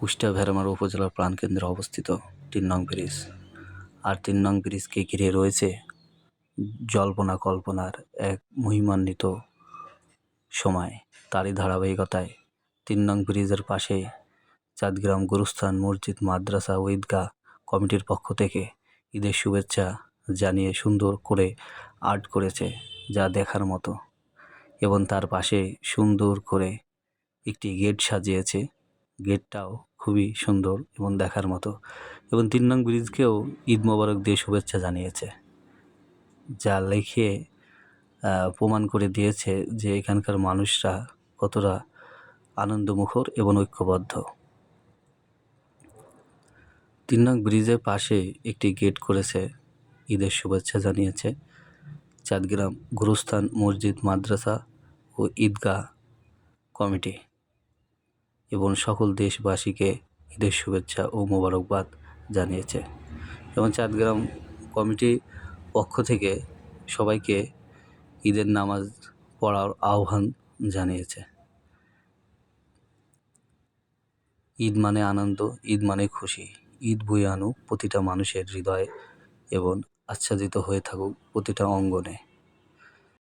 কুষ্টিয়া ভেড়ামারা উপজেলার প্রাণকেন্দ্রে অবস্থিত তিন নং ব্রিজ। আর তিন নং ব্রিজকে ঘিরে রয়েছে জল্পনা কল্পনার এক মহিমান্বিত সময়। তারই ধারাবাহিকতায় তিন নং ব্রিজের পাশে চাঁদগ্রাম গুরুস্থান মসজিদ, মাদ্রাসা, ঈদগাহ কমিটির পক্ষ থেকে ঈদের শুভেচ্ছা জানিয়ে সুন্দর করে আর্ট করেছে যা দেখার মতো। এবং তার পাশে সুন্দর করে একটি গেট সাজিয়েছে। গেটটাও খুবই সুন্দর এবং দেখার মতো। এবং তিন নং ব্রিজকেও ঈদ মোবারক দিয়ে শুভেচ্ছা জানিয়েছে। যা লেখে প্রমাণ করে দিয়েছে যে এখানকার মানুষরা কতটা আনন্দমুখর এবং ঐক্যবদ্ধ। তিন নং ব্রিজের পাশে একটি গেট করেছে, ঈদের শুভেচ্ছা জানিয়েছে। চাঁদগ্রাম গুরুস্থান মসজিদ মাদ্রাসা ও ঈদগাহ কমিটি। এবং সকল দেশবাসীকে ঈদের শুভেচ্ছা ও মোবারকবাদ জানিয়েছে। এবং চাঁদগ্রাম কমিটি পক্ষ থেকে সবাইকে ঈদের নামাজ পড়ার আহ্বান জানিয়েছে। ঈদ মানে আনন্দ, ঈদ মানে খুশি। ঈদ বই আনুক প্রতিটা মানুষের হৃদয়ে এবং আচ্ছাদিত হয়ে থাকুক প্রতিটা অঙ্গনে।